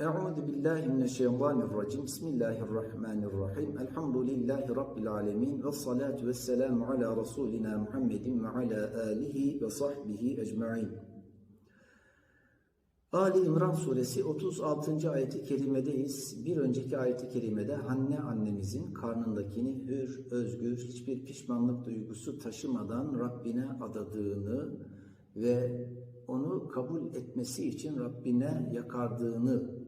Euzu billahi mineşşeytanirracim. Bismillahirrahmanirrahim. Elhamdülillahi rabbil alamin ve salatu vesselamu ala rasulina Muhammedin ve ala alihi ve sahbihi ecmaîn. Ali İmran suresi 36. ayeti kerimedeyiz. Bir önceki ayeti kerimede Hanne annemizin karnındakini hür, özgür, hiçbir pişmanlık duygusu taşımadan Rabbine adadığını ve onu kabul etmesi için Rabbine yakardığını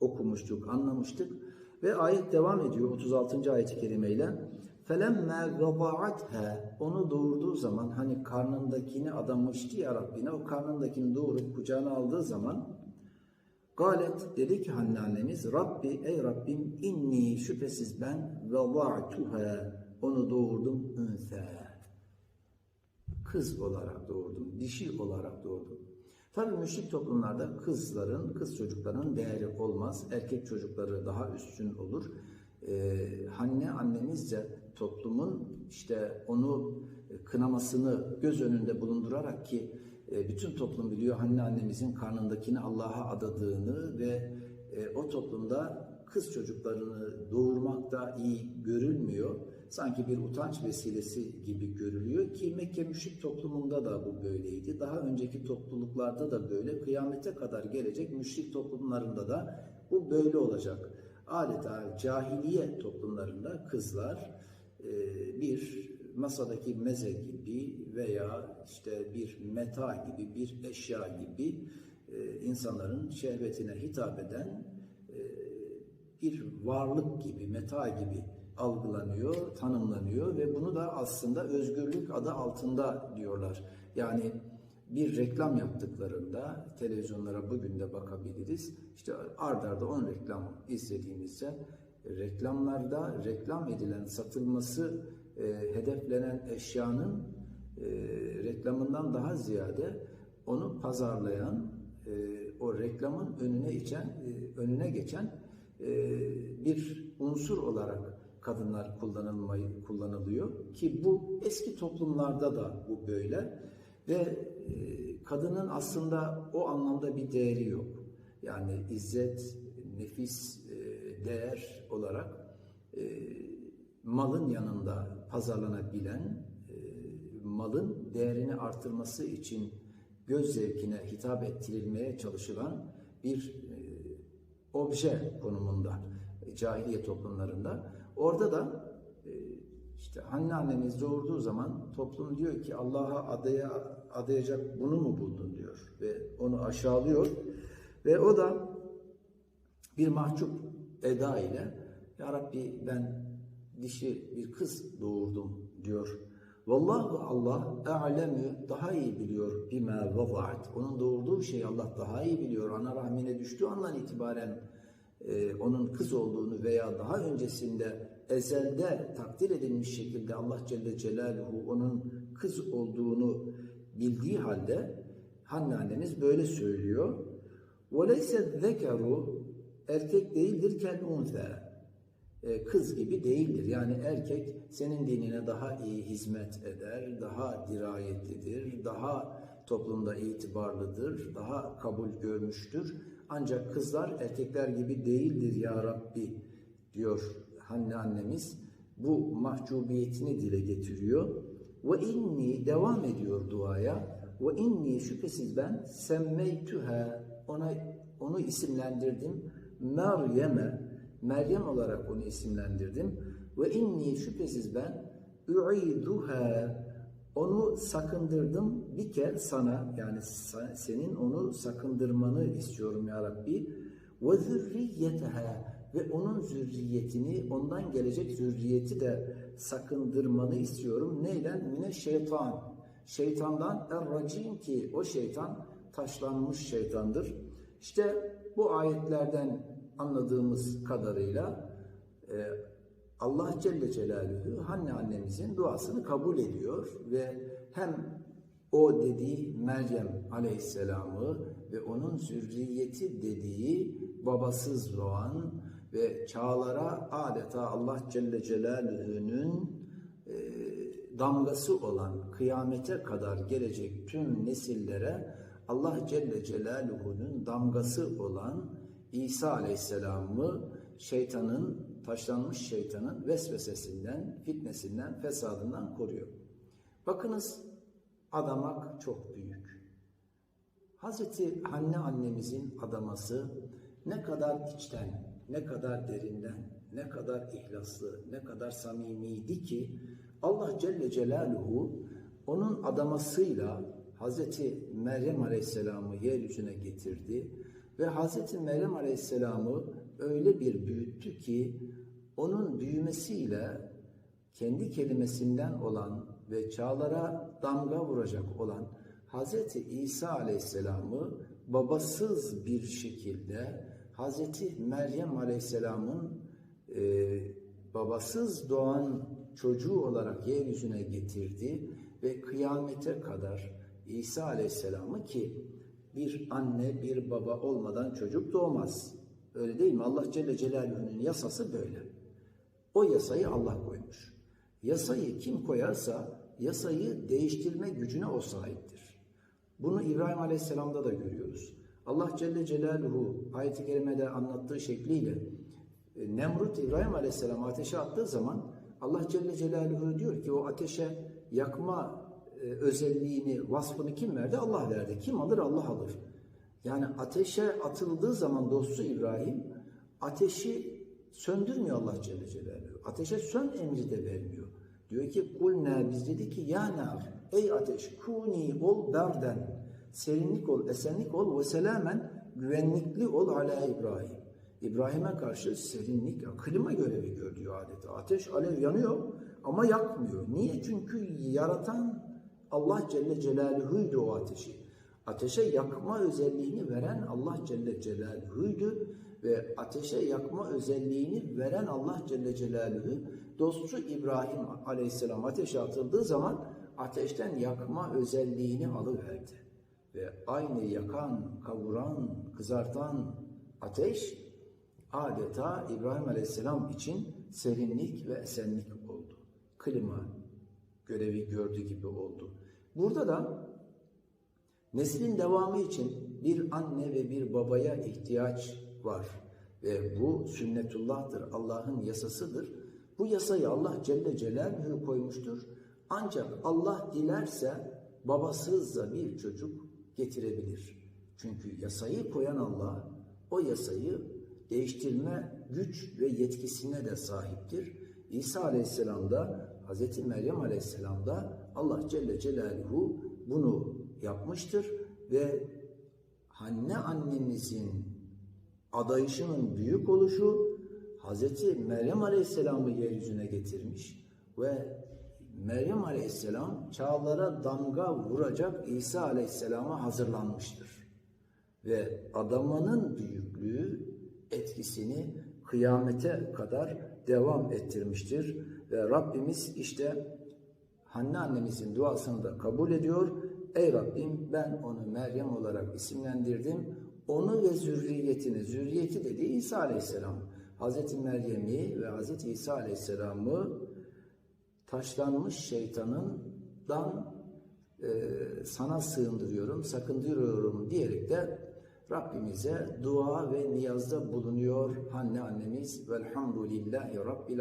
okumuştuk, anlamıştık. Ve ayet devam ediyor 36. ayet-i kerimeyle. فَلَمَّا وَضَعَتْهَا Onu doğurduğu zaman hani karnındakini adamıştı ya Rabbine o karnındakini doğurup kucağına aldığı zaman Galet dedi ki Hanne annemiz Rabbi ey Rabbim inni şüphesiz ben وَضَعْتُهَا Onu doğurdum ünse kız olarak doğurdum, dişi olarak doğurdum. Tabi müşrik toplumlarda kızların, kız çocukların değeri olmaz. Erkek çocukları daha üstün olur. Ee, Hanne annemizce toplumun işte onu kınamasını göz önünde bulundurarak ki e, bütün toplum biliyor Hanne annemizin karnındakini Allah'a adadığını ve e, o toplumda kız çocuklarını doğurmak da iyi görülmüyor. Sanki bir utanç vesilesi gibi görülüyor ki Mekke müşrik toplumunda da bu böyleydi. Daha önceki topluluklarda da böyle, kıyamete kadar gelecek müşrik toplumlarında da bu böyle olacak. Adeta cahiliye toplumlarında kızlar e, bir masadaki meze gibi veya işte bir meta gibi, bir eşya gibi e, insanların şehvetine hitap eden bir varlık gibi, meta gibi algılanıyor, tanımlanıyor ve bunu da aslında özgürlük adı altında diyorlar. Yani bir reklam yaptıklarında televizyonlara bugün de bakabiliriz. İşte ard arda 10 reklam izlediğimizde reklamlarda reklam edilen, satılması e, hedeflenen eşyanın e, reklamından daha ziyade onu pazarlayan, e, o reklamın önüne içen, e, önüne geçen e, bir unsur olarak kadınlar kullanılmayı kullanılıyor ki bu eski toplumlarda da bu böyle ve e, kadının aslında o anlamda bir değeri yok. Yani izzet, nefis, e, değer olarak malın yanında pazarlanabilen malın değerini artırması için göz zevkine hitap ettirilmeye çalışılan bir obje konumunda cahiliye toplumlarında. Orada da e, işte Hanne annemiz doğurduğu zaman toplum diyor ki Allah'a adaya adayacak bunu mu buldun diyor ve onu aşağılıyor ve o da bir mahcup eda ile Ya Rabbi ben dişi bir kız doğurdum diyor. Vallahu Allah a'lemu daha iyi biliyor bima vaza'at. Onun doğurduğu şeyi Allah daha iyi biliyor. Ana rahmine düştüğü andan itibaren e, onun kız olduğunu veya daha öncesinde ezelde takdir edilmiş şekilde Allah Celle Celaluhu onun kız olduğunu bildiği halde Hanne annemiz böyle söylüyor. وَلَيْسَ zekaru erkek değildir kel unfe e, kız gibi değildir. Yani erkek senin dinine daha iyi hizmet eder, daha dirayetlidir, daha toplumda itibarlıdır, daha kabul görmüştür. Ancak kızlar erkekler gibi değildir ya Rabbi diyor Hanne annemiz. Bu mahcubiyetini dile getiriyor. Ve inni devam ediyor duaya. Ve inni şüphesiz ben semmeytüha ona onu isimlendirdim. Meryem'e Meryem olarak onu isimlendirdim. Ve inni şüphesiz ben ü'iduha sakındırdım bir kere sana yani senin onu sakındırmanı istiyorum ya Rabbi. Ve zürriyeteha ve onun zürriyetini ondan gelecek zürriyeti de sakındırmanı istiyorum. Neyden? Mine şeytan. Şeytandan er-racim ki o şeytan taşlanmış şeytandır. İşte bu ayetlerden anladığımız kadarıyla e, Allah Celle Celaluhu Hanne annemizin duasını kabul ediyor ve hem o dediği Meryem Aleyhisselam'ı ve onun zürriyeti dediği babasız doğan ve çağlara adeta Allah Celle Celaluhu'nun e, damgası olan kıyamete kadar gelecek tüm nesillere Allah Celle Celaluhu'nun damgası olan İsa Aleyhisselam'ı şeytanın, taşlanmış şeytanın vesvesesinden, fitnesinden, fesadından koruyor. Bakınız adamak çok büyük. Hazreti Hanne annemizin adaması ne kadar içten, ne kadar derinden, ne kadar ihlaslı, ne kadar samimiydi ki Allah Celle Celaluhu onun adamasıyla Hazreti Meryem Aleyhisselam'ı yeryüzüne getirdi ve Hazreti Meryem Aleyhisselam'ı öyle bir büyüttü ki onun büyümesiyle kendi kelimesinden olan ve çağlara damga vuracak olan Hazreti İsa Aleyhisselam'ı babasız bir şekilde Hazreti Meryem Aleyhisselam'ın e, babasız doğan çocuğu olarak yeryüzüne getirdi ve kıyamete kadar İsa Aleyhisselam'ı ki bir anne bir baba olmadan çocuk doğmaz. Öyle değil mi? Allah Celle Celaluhu'nun yasası böyle. O yasayı Allah koymuş. Yasayı kim koyarsa yasayı değiştirme gücüne o sahiptir. Bunu İbrahim Aleyhisselam'da da görüyoruz. Allah Celle Celaluhu ayet-i kerimede anlattığı şekliyle e, Nemrut İbrahim Aleyhisselam'ı ateşe attığı zaman Allah Celle Celaluhu diyor ki o ateşe yakma e, özelliğini, vasfını kim verdi? Allah verdi. Kim alır? Allah alır. Yani ateşe atıldığı zaman dostu İbrahim ateşi söndürmüyor Allah Celle Celaluhu. Ateşe sön emri de vermiyor. Diyor ki kulna biz dedi ki ya nar ey ateş kuni ol berden serinlik ol esenlik ol ve selamen güvenlikli ol ala İbrahim. İbrahim'e karşı serinlik, klima görevi gör diyor adeta. Ateş alev yanıyor ama yakmıyor. Niye? Çünkü yaratan Allah Celle Celaluhu'ydu o ateşi. Ateşe yakma özelliğini veren Allah Celle Celaluhu'ydu ve ateşe yakma özelliğini veren Allah Celle Celaluhu dostu İbrahim Aleyhisselam ateşe atıldığı zaman ateşten yakma özelliğini alıverdi. Ve aynı yakan, kavuran, kızartan ateş adeta İbrahim Aleyhisselam için serinlik ve esenlik oldu. Klima görevi gördüğü gibi oldu. Burada da neslin devamı için bir anne ve bir babaya ihtiyaç var. Ve bu sünnetullah'tır, Allah'ın yasasıdır. Bu yasayı Allah Celle Celaluhu koymuştur. Ancak Allah dilerse babasız da bir çocuk getirebilir. Çünkü yasayı koyan Allah o yasayı değiştirme güç ve yetkisine de sahiptir. İsa Aleyhisselam da Hz. Meryem Aleyhisselam da Allah Celle Celaluhu bunu yapmıştır ve Hanne annemizin adayışının büyük oluşu Hz. Meryem Aleyhisselam'ı yeryüzüne getirmiş ve Meryem Aleyhisselam çağlara damga vuracak İsa Aleyhisselam'a hazırlanmıştır. Ve adamanın büyüklüğü etkisini kıyamete kadar devam ettirmiştir. Ve Rabbimiz işte Hanne annemizin duasını da kabul ediyor. Ey Rabbim ben onu Meryem olarak isimlendirdim. Onu ve zürriyetini, zürriyeti dediği İsa Aleyhisselam. Hazreti Meryem'i ve Hazreti İsa Aleyhisselam'ı taşlanmış şeytanından e, sana sığındırıyorum, sakındırıyorum diyerek de Rabbimize dua ve niyazda bulunuyor Hanne annemiz. Velhamdülillahi Rabbil